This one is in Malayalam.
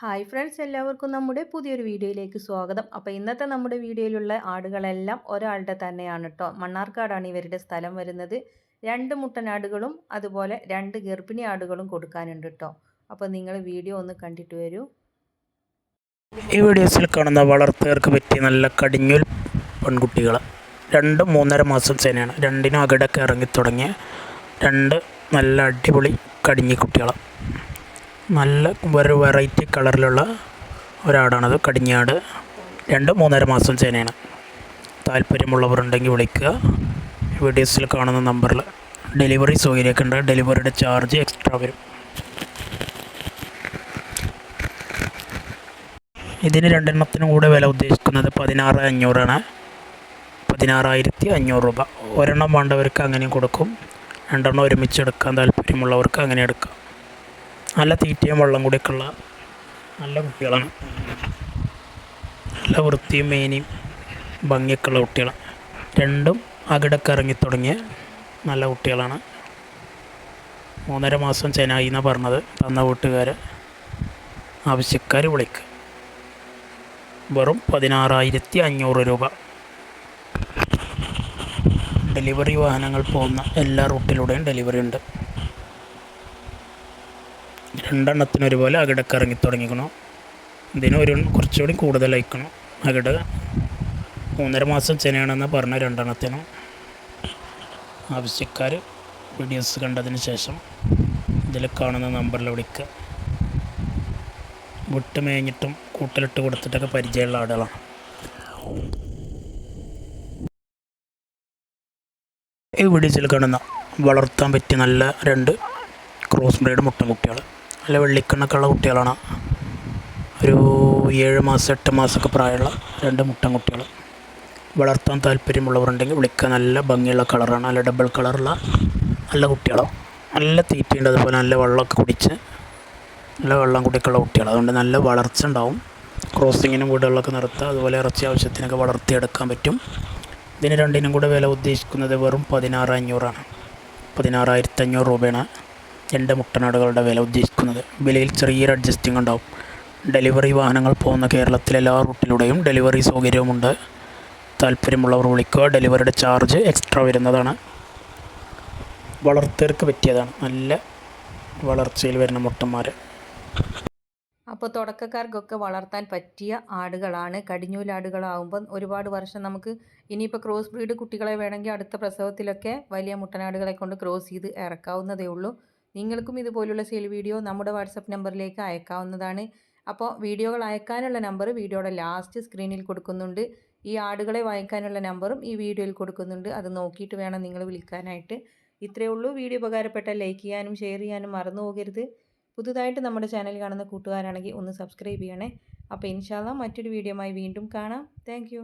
ഹായ് ഫ്രണ്ട്സ് എല്ലാവർക്കും നമ്മുടെ പുതിയൊരു വീഡിയോയിലേക്ക് സ്വാഗതം. അപ്പോൾ ഇന്നത്തെ നമ്മുടെ വീഡിയോയിലുള്ള ആടുകളെല്ലാം ഒരാളുടെ തന്നെയാണ് കേട്ടോ മണ്ണാർക്കാടാണ് ഇവരുടെ സ്ഥലം വരുന്നത്. രണ്ട് മുട്ടനാടുകളും അതുപോലെ രണ്ട് ഗർഭിണി ആടുകളും കൊടുക്കാനുണ്ട് കേട്ടോ അപ്പോൾ നിങ്ങൾ വീഡിയോ ഒന്ന് കണ്ടിട്ട് വരൂ. ഈ വീഡിയോസിൽ കാണുന്ന വളർത്തുകാർക്ക് പറ്റിയ നല്ല കടിഞ്ഞൂൽ പെൺകുട്ടികൾ രണ്ട് മൂന്നര മാസം സേനയാണ്. രണ്ടിനും അകിടൊക്കെ ഇറങ്ങി തുടങ്ങിയ രണ്ട് നല്ല അടിപൊളി കടിഞ്ഞി കുട്ടികൾ നല്ല ഒരു വെറൈറ്റി കളറിലുള്ള ഒരാടാണത്. കടിഞ്ഞാട്. രണ്ട് മൂന്നര മാസം ചേനയാണ്. താല്പര്യമുള്ളവരുണ്ടെങ്കിൽ വിളിക്കുക. വീഡിയോസിൽ കാണുന്ന നമ്പറിൽ ഡെലിവറി സൗകര്യമൊക്കെ ഉണ്ട്. ഡെലിവറിയുടെ ചാർജ് എക്സ്ട്രാ വരും. ഇതിന് രണ്ടെണ്ണത്തിനും കൂടെ വില ഉദ്ദേശിക്കുന്നത് പതിനാറ് അഞ്ഞൂറാണ്. പതിനാറായിരത്തി അഞ്ഞൂറ് രൂപ. ഒരെണ്ണം വേണ്ടവർക്ക് അങ്ങനെയും കൊടുക്കും. രണ്ടെണ്ണം ഒരുമിച്ച് എടുക്കാൻ താല്പര്യമുള്ളവർക്ക് അങ്ങനെ എടുക്കാം. നല്ല തീറ്റയും വെള്ളം കൂടിയൊക്കെയുള്ള നല്ല കുട്ടികളാണ്. നല്ല വൃത്തിയും മേനിയും ഭംഗിയൊക്കെയുള്ള കുട്ടികളാണ് രണ്ടും അകിടൊക്കെ ഇറങ്ങി തുടങ്ങിയ നല്ല കുട്ടികളാണ്. മൂന്നര മാസം ചെനായി എന്നാണ് പറഞ്ഞത്. തന്ന വീട്ടുകാർ ആവശ്യക്കാർ വിളിക്കുക വെറും പതിനാറായിരത്തി അഞ്ഞൂറ് രൂപ. ഡെലിവറി വാഹനങ്ങൾ പോകുന്ന എല്ലാ റൂട്ടിലൂടെയും ഡെലിവറി ഉണ്ട്. രണ്ടെണ്ണത്തിന് ഒരുപോലെ അകിടക്ക് ഇറങ്ങി തുടങ്ങിക്കണം. ഇതിന് ഒരു കുറച്ചുകൂടി കൂടുതലായിക്കണം അകിട് മൂന്നര മാസം ചെനയാണെന്ന് പറഞ്ഞ രണ്ടെണ്ണത്തിനും. ആവശ്യക്കാർ വീഡിയോസ് കണ്ടതിന് ശേഷം ഇതിൽ കാണുന്ന നമ്പറിൽ വിളിക്കുക വിട്ട് മേഞ്ഞിട്ടും കൂട്ടിലിട്ട് കൊടുത്തിട്ടൊക്കെ പരിചയമുള്ള ആടുകളാണ് ഈ വീഡിയോസിൽ കാണുന്ന വളർത്താൻ പറ്റിയ നല്ല രണ്ട് ക്രോസ് ബ്രീഡ് മുട്ടൻകുട്ടികൾ നല്ല വെള്ളിക്കണ്ണൊക്കെയുള്ള കുട്ടികളാണ്. ഒരു ഏഴ് മാസം എട്ട് മാസമൊക്കെ പ്രായമുള്ള രണ്ട് മുട്ടൻ കുട്ടികൾ. വളർത്താൻ താല്പര്യമുള്ളവരുണ്ടെങ്കിൽ വിളിക്ക നല്ല ഭംഗിയുള്ള കളറാണ് നല്ല ഡബിൾ കളറുള്ള നല്ല കുട്ടികളാണ് നല്ല തീറ്റയുണ്ട് അതുപോലെ നല്ല വെള്ളമൊക്കെ കുടിച്ച് നല്ല വെള്ളം കുടിക്കുള്ള കുട്ടികൾ അതുകൊണ്ട് നല്ല വളർച്ച ഉണ്ടാവും. ക്രോസിങ്ങിനും വീടുകളിലൊക്കെ നിർത്തുക അതുപോലെ ഇറച്ചി ആവശ്യത്തിനൊക്കെ വളർത്തിയെടുക്കാൻ പറ്റും. ഇതിന് രണ്ടിനും കൂടെ വില ഉദ്ദേശിക്കുന്നത് വെറും പതിനാറ് അഞ്ഞൂറാണ്. പതിനാറായിരത്തി അഞ്ഞൂറ് രൂപയാണ്. രണ്ട് മുട്ടനാടുകളുടെ വില ഉദ്ദേശിക്കുന്നത്. വിലയിൽ ചെറിയൊരു അഡ്ജസ്റ്റിംഗ് ഉണ്ടാവും. ഡെലിവറി വാഹനങ്ങൾ പോകുന്ന കേരളത്തിലെ എല്ലാ റൂട്ടിലൂടെയും ഡെലിവറി സൗകര്യവുമുണ്ട്. താല്പര്യമുള്ളവർ വിളിക്കുക. ഡെലിവറിയുടെ ചാർജ് എക്സ്ട്രാ വരുന്നതാണ്. വളർത്തർക്ക് പറ്റിയതാണ്. നല്ല വളർച്ചയിൽ വരുന്ന മുട്ടന്മാർ അപ്പോൾ തുടക്കക്കാർക്കൊക്കെ വളർത്താൻ പറ്റിയ ആടുകളാണ് കടിഞ്ഞൂലാടുകളാവുമ്പം ഒരുപാട് വർഷം നമുക്ക് ഇനിയിപ്പോൾ ക്രോസ് ബ്രീഡ് കുട്ടികളെ വേണമെങ്കിൽ അടുത്ത പ്രസവത്തിലൊക്കെ വലിയ മുട്ടനാടുകളെ കൊണ്ട് ക്രോസ് ചെയ്ത് ഇറക്കാവുന്നതേ ഉള്ളൂ. നിങ്ങൾക്കും ഇതുപോലുള്ള സെയിൽ വീഡിയോ നമ്മുടെ വാട്സപ്പ് നമ്പറിലേക്ക് അയക്കാവുന്നതാണ്. അപ്പോൾ വീഡിയോകൾ അയക്കാനുള്ള നമ്പർ വീഡിയോയുടെ ലാസ്റ്റ് സ്ക്രീനിൽ കൊടുക്കുന്നുണ്ട്. ഈ ആടുകളെ വായിക്കാനുള്ള നമ്പറും ഈ വീഡിയോയിൽ കൊടുക്കുന്നുണ്ട്. അത് നോക്കിയിട്ട് വേണം നിങ്ങൾ വിളിക്കാനായിട്ട്. ഇത്രയേ ഉള്ളൂ. വീഡിയോ ഉപകാരപ്പെട്ട ലൈക്ക് ചെയ്യാനും ഷെയർ ചെയ്യാനും മറന്നു പോകരുത്. പുതുതായിട്ട് നമ്മുടെ ചാനൽ കാണുന്ന കൂട്ടുകാരാണെങ്കിൽ ഒന്ന് സബ്സ്ക്രൈബ് ചെയ്യണേ. അപ്പോൾ ഇൻഷാല്ല മറ്റൊരു വീഡിയോയുമായി വീണ്ടും കാണാം. താങ്ക്